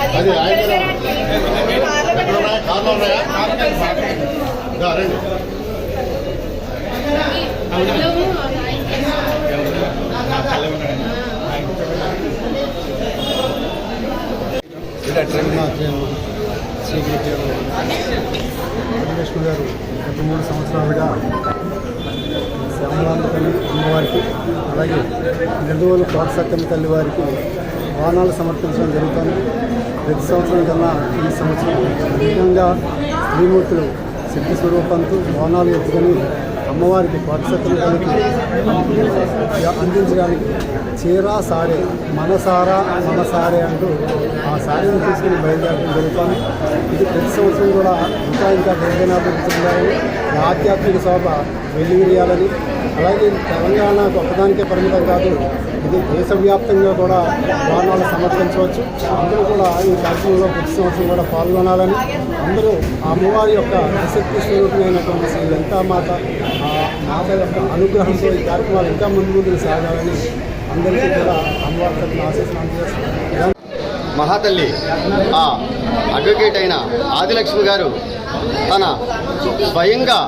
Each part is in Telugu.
అది ఎక్కడ ఉన్నాయా? కార్లో ఉన్నాయా ఇదా, వెంకటేశ్వర గారు గత మూడు సంవత్సరాలుగా శ్యామలాంబ తల్లి అమ్మవారికి అలాగే నిర్దోలు కోటసక్కమ్మ తల్లి వారికి వాహనాలు సమర్పించడం జరుగుతుంది. ప్రతి సంవత్సరం కన్నా ఈ సంవత్సరం అధికంగా శ్రీమూర్తులు శక్తి స్వరూపంతో వాహనాలు ఎత్తుకొని అమ్మవారికి కోటసక్కమ్మ కలిగి అందించడానికి చీరా సారే మనసారా మనసారే అంటూ ఆ సారీని తీసుకుని బయలుదేరడం జరుగుతాను ఇది ప్రతి సంవత్సరం కూడా ఇంకా ఇంకా దివ్యనాభివృద్ధి చెందాలని ఆధ్యాత్మిక శోభ వెల్లివిరియాలని అలాగే తెలంగాణ గొప్పదానికే పరిమితం కాదు ఇది దేశవ్యాప్తంగా కూడా వాహనాలు సమర్పించవచ్చు. అందరూ కూడా ఈ కార్యక్రమంలో ప్రతి సంవత్సరం కూడా పాల్గొనాలని అందరూ ఆ అమ్మవారి యొక్క ప్రసక్తి స్వరూపమైనటువంటి శ్రీ లలితామాత ఆ మాత యొక్క అనుగ్రహంతో ఈ కార్యక్రమాలు ఇంకా ముందు ముందుకు సాగాలని అందరికీ కూడా అమ్మవారి తరఫున ఆశీస్సులు అందజేస్తున్నాను. మహాతల్లి అడ్వకేట్ అయిన ఆదిలక్ష్మి గారు తన స్వయంగా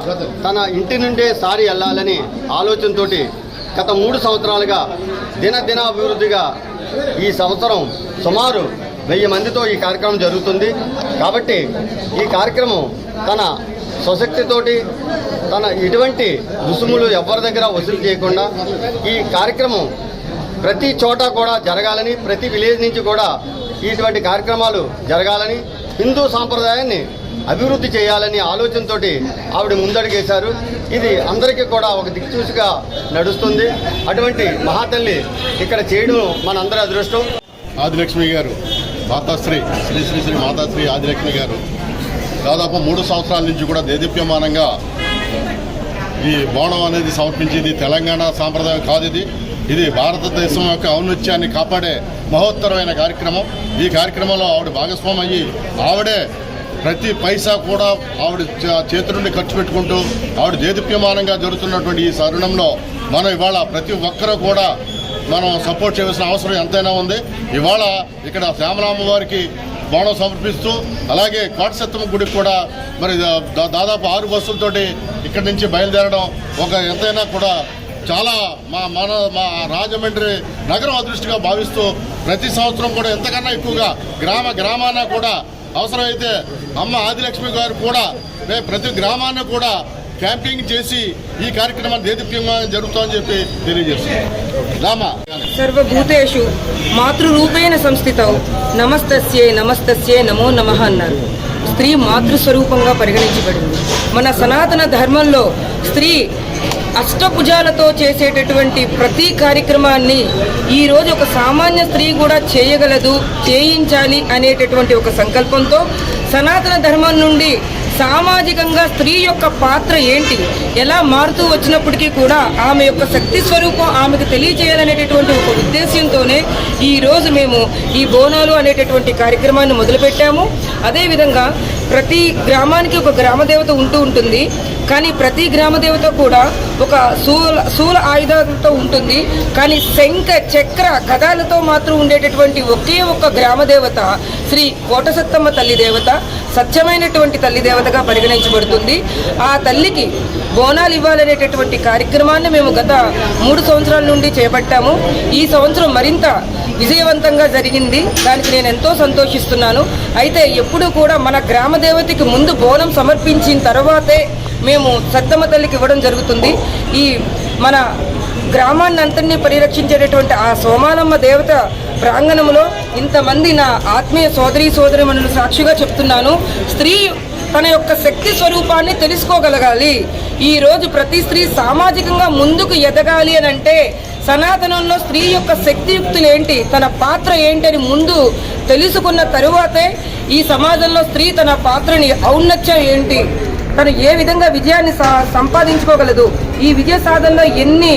తన ఇంటి నుండే సారి వెళ్ళాలని ఆలోచనతోటి గత మూడు సంవత్సరాలుగా దినదిన అభివృద్ధిగా ఈ సంవత్సరం సుమారు వెయ్యి మందితో ఈ కార్యక్రమం జరుగుతుంది. కాబట్టి ఈ కార్యక్రమం తన స్వశక్తితోటి తన ఎటువంటి రుసుములు ఎవరి దగ్గర వసూలు చేయకుండా ఈ కార్యక్రమం ప్రతి చోట కూడా జరగాలని ప్రతి విలేజ్ నుంచి కూడా ఇటువంటి కార్యక్రమాలు జరగాలని హిందూ సాంప్రదాయాన్ని అభివృద్ధి చేయాలని ఆలోచనతోటి ఆవిడ ముందడుగేశారు. ఇది అందరికీ కూడా ఒక దిక్చూసిగా నడుస్తుంది. అటువంటి మహాతల్లి ఇక్కడ చేయడం మనందరి అదృష్టం. ఆదిలక్ష్మి గారు మాతాశ్రీ శ్రీ శ్రీ శ్రీ మాతాశ్రీ ఆదిలక్ష్మి గారు. దాదాపు మూడు సంవత్సరాల నుంచి కూడా దేదీప్యమానంగా ఈ బోనం అనేది సమర్పించేది తెలంగాణ సాంప్రదాయం కాదు ఇది. ఇది భారతదేశం యొక్క ఔన్నత్యాన్ని కాపాడే మహోత్తరమైన కార్యక్రమం. ఈ కార్యక్రమంలో ఆవిడ భాగస్వామి అయ్యి ఆవిడే ప్రతి పైసా కూడా ఆవిడ చేతి నుండి ఖర్చు పెట్టుకుంటూ ఆవిడ దేదీప్యమానంగా జరుగుతున్నటువంటి ఈ తరుణంలో మనం ఇవాళ ప్రతి ఒక్కరూ కూడా మనం సపోర్ట్ చేయవలసిన అవసరం ఎంతైనా ఉంది. ఇవాళ ఇక్కడ శ్యామలామ్మ వారికి సమర్పిస్తూ అలాగే కోటసత్తమ్మ గుడికి కూడా మరి దా- దాదాపు ఆరు బస్సులతోటి ఇక్కడి నుంచి బయలుదేరడం ఒక ఎంతైనా కూడా చాలా మా మన మా రాజమండ్రి నగరం అదృష్టిగా భావిస్తూ ప్రతి సంవత్సరం కూడా ఎంతకన్నా ఎక్కువగా గ్రామ గ్రామాన కూడా అవసరమైతే అమ్మ ఆదిలక్ష్మి గారు కూడా రే- ప్రతి గ్రామాన్ని కూడా క్యాంపింగ్ చేసి ఈ కార్యక్రమాన్ని దేదీప్యంగా జరుగుతుందని చెప్పి తెలియజేస్తుంది రామా. సర్వభూతేషు మాతృరూపేణ సంస్థితౌ నమస్తస్యే నమస్తస్యే నమో నమ అన్నారు. స్త్రీ మాతృస్వరూపంగా పరిగణించబడింది. మన సనాతన ధర్మంలో స్త్రీ అష్టభుజాలతో చేసేటటువంటి ప్రతి కార్యక్రమాన్ని ఈరోజు ఒక సామాన్య స్త్రీ కూడా చేయగలదు చేయించాలి అనేటటువంటి ఒక సంకల్పంతో సనాతన ధర్మం నుండి సామాజికంగా స్త్రీ యొక్క పాత్ర ఏంటి? ఎలా మారుతూ వచ్చినప్పటికీ కూడా ఆమె యొక్క శక్తి స్వరూపం ఆమెకు తెలియజేయాలనేటటువంటి ఒక ఉద్దేశంతోనే ఈరోజు మేము ఈ బోనాలు అనేటటువంటి కార్యక్రమాన్ని మొదలుపెట్టాము. అదేవిధంగా ప్రతి గ్రామానికి ఒక గ్రామ దేవత ఉంటూ ఉంటుంది. కానీ ప్రతి గ్రామ దేవత కూడా ఒక శూల శూల ఆయుధాలతో ఉంటుంది. కానీ శంఖ చక్ర గదాలతో మాత్రం ఉండేటటువంటి ఒకే ఒక్క గ్రామ దేవత శ్రీ కోటసత్తమ్మ తల్లి దేవత సత్యమైనటువంటి తల్లి దేవతగా పరిగణించబడుతుంది. ఆ తల్లికి బోనాలు ఇవ్వాలనేటటువంటి కార్యక్రమాన్ని మేము గత మూడు సంవత్సరాల నుండి చేపట్టాము. ఈ సంవత్సరం మరింత విజయవంతంగా జరిగింది. దానికి నేను ఎంతో సంతోషిస్తున్నాను. అయితే ఎప్పుడూ కూడా మన గ్రామ దేవతకి ముందు బోనం సమర్పించిన తర్వాతే మేము సత్తమ్మ తల్లికి ఇవ్వడం జరుగుతుంది. ఈ మన గ్రామాన్ని అంతటినీ పరిరక్షించేటటువంటి ఆ సోమాలమ్మ దేవత ప్రాంగణంలో ఇంతమంది నా ఆత్మీయ సోదరి సోదరిమణులు సాక్షిగా చెప్తున్నాను. స్త్రీ తన యొక్క శక్తి స్వరూపాన్ని తెలుసుకోగలగాలి. ఈరోజు ప్రతి స్త్రీ సామాజికంగా ముందుకు ఎదగాలి అని అంటే సనాతనంలో స్త్రీ యొక్క శక్తియుక్తులు ఏంటి? తన పాత్ర ఏంటి అని ముందు తెలుసుకున్న తరువాతే ఈ సమాజంలో స్త్రీ తన పాత్రని ఔన్నత్యం ఏంటి? తను ఏ విధంగా విజయాన్ని సంపాదించుకోగలదు? ఈ విజయ సాధనలో ఎన్ని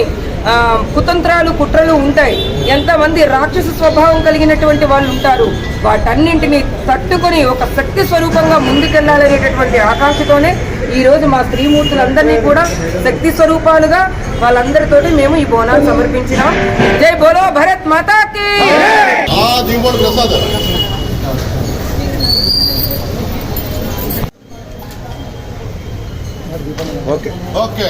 కుతంత్రాలు కుట్రలు ఉంటాయి? ఎంతమంది రాక్షస స్వభావం కలిగినటువంటి వాళ్ళు ఉంటారు? వాటన్నింటినీ తట్టుకొని ఒక శక్తి స్వరూపంగా ముందుకెళ్ళాలనేటటువంటి ఆకాంక్షతోనే ఈరోజు మా స్త్రీమూర్తులందరినీ కూడా శక్తి స్వరూపాలుగా వాళ్ళందరితోటి మేము ఈ బోనాలు సమర్పించినాం జై బోలో భరత్ మాతాకి ఓకే ఓకే